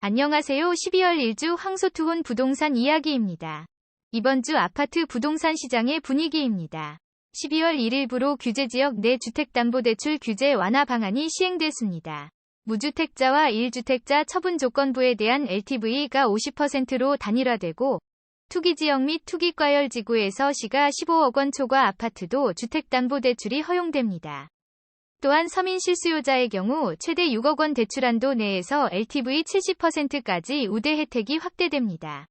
안녕하세요. 12월 1주 황소투혼 부동산 이야기입니다. 이번 주 아파트 부동산 시장의 분위기입니다. 12월 1일부로 규제지역 내 주택담보대출 규제 완화 방안이 시행됐습니다. 무주택자와 1주택자 처분 조건부에 대한 LTV가 50%로 단일화되고 투기지역 및 투기과열지구에서 시가 15억 원 초과 아파트도 주택담보대출이 허용됩니다. 또한 서민 실수요자의 경우 최대 6억 원 대출한도 내에서 LTV 70%까지 우대 혜택이 확대됩니다.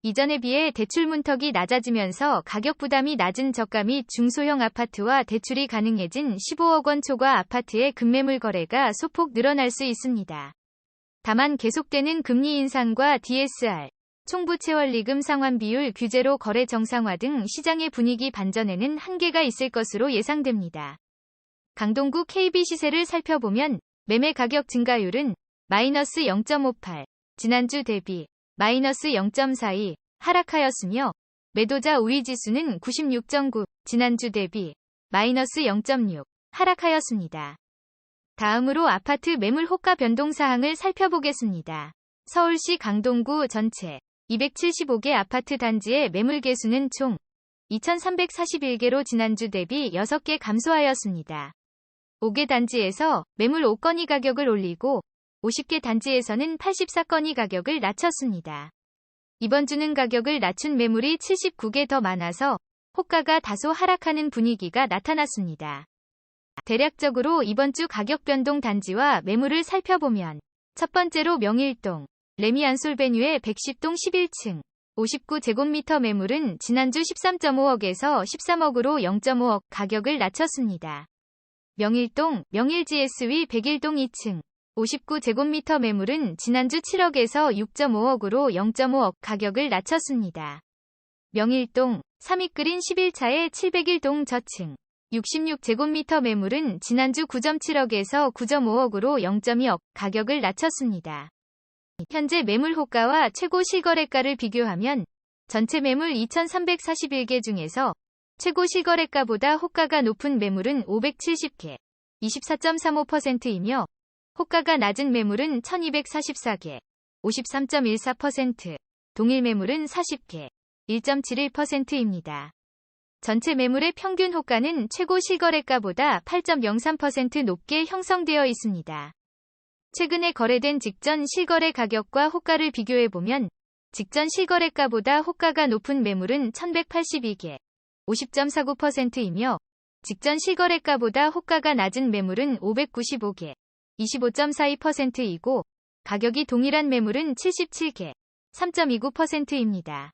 이전에 비해 대출 문턱이 낮아지면서 가격 부담이 낮은 저가 및 중소형 아파트와 대출이 가능해진 15억 원 초과 아파트의 급매물 거래가 소폭 늘어날 수 있습니다. 다만 계속되는 금리 인상과 DSR, 총부채원리금 상환 비율 규제로 거래 정상화 등 시장의 분위기 반전에는 한계가 있을 것으로 예상됩니다. 강동구 KB 시세를 살펴보면 매매 가격 증가율은 마이너스 0.58, 지난주 대비 마이너스 0.42 하락하였으며 매도자 우위 지수는 96.9, 지난주 대비 마이너스 0.6 하락하였습니다. 다음으로 아파트 매물 호가 변동 사항을 살펴보겠습니다. 서울시 강동구 전체 275개 아파트 단지의 매물 개수는 총 2,341개로 지난주 대비 6개 감소하였습니다. 5개 단지에서 매물 5건이 가격을 올리고 50개 단지에서는 84건이 가격을 낮췄습니다. 이번 주는 가격을 낮춘 매물이 79개 더 많아서 호가가 다소 하락하는 분위기가 나타났습니다. 대략적으로 이번 주 가격 변동 단지와 매물을 살펴보면 첫 번째로 명일동, 레미안솔베뉴의 110동 11층, 59제곱미터 매물은 지난주 13.5억에서 13억으로 0.5억 가격을 낮췄습니다. 명일동, 명일GS위 101동 2층, 59제곱미터 매물은 지난주 7억에서 6.5억으로 0.5억 가격을 낮췄습니다. 명일동, 삼익그린 11차의 701동 저층, 66제곱미터 매물은 지난주 9.7억에서 9.5억으로 0.2억 가격을 낮췄습니다. 현재 매물 호가와 최고 실거래가를 비교하면 전체 매물 2,341개 중에서 최고 실거래가보다 호가가 높은 매물은 570개, 24.35%이며 호가가 낮은 매물은 1244개, 53.14%, 동일 매물은 40개, 1.71%입니다. 전체 매물의 평균 호가는 최고 실거래가보다 8.03% 높게 형성되어 있습니다. 최근에 거래된 직전 실거래 가격과 호가를 비교해보면 직전 실거래가보다 호가가 높은 매물은 1182개, 50.49%이며 직전 실거래가보다 호가가 낮은 매물은 595개, 25.42%이고 가격이 동일한 매물은 77개, 3.29%입니다.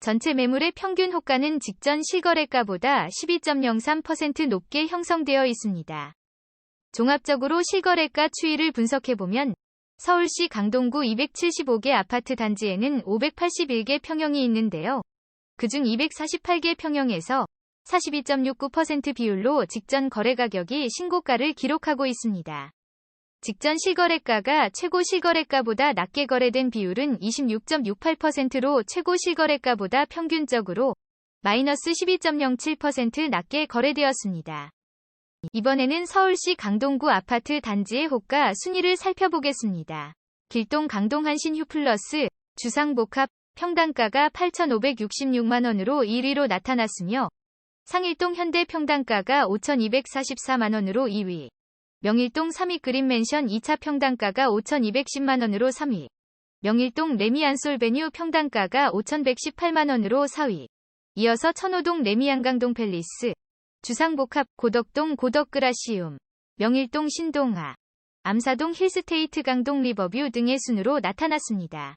전체 매물의 평균 호가는 직전 실거래가보다 12.03% 높게 형성되어 있습니다. 종합적으로 실거래가 추이를 분석해보면 서울시 강동구 275개 아파트 단지에는 581개 평형이 있는데요. 그중 248개 평형에서 42.69% 비율로 직전 거래 가격이 신고가를 기록하고 있습니다. 직전 실거래가가 최고 실거래가보다 낮게 거래된 비율은 26.68%로 최고 실거래가보다 평균적으로 마이너스 12.07% 낮게 거래되었습니다. 이번에는 서울시 강동구 아파트 단지의 호가 순위를 살펴보겠습니다. 길동 강동 한신 휴플러스, 주상복합, 평당가가 8,566만원으로 1위로 나타났으며 상일동 현대 평당가가 5,244만원으로 2위, 명일동 3위 그린맨션 2차 평당가가 5,210만원으로 3위, 명일동 레미안솔베뉴 평당가가 5,118만원으로 4위, 이어서 천호동 레미안강동 팰리스, 주상복합 고덕동 고덕그라시움, 명일동 신동아, 암사동 힐스테이트 강동 리버뷰 등의 순으로 나타났습니다.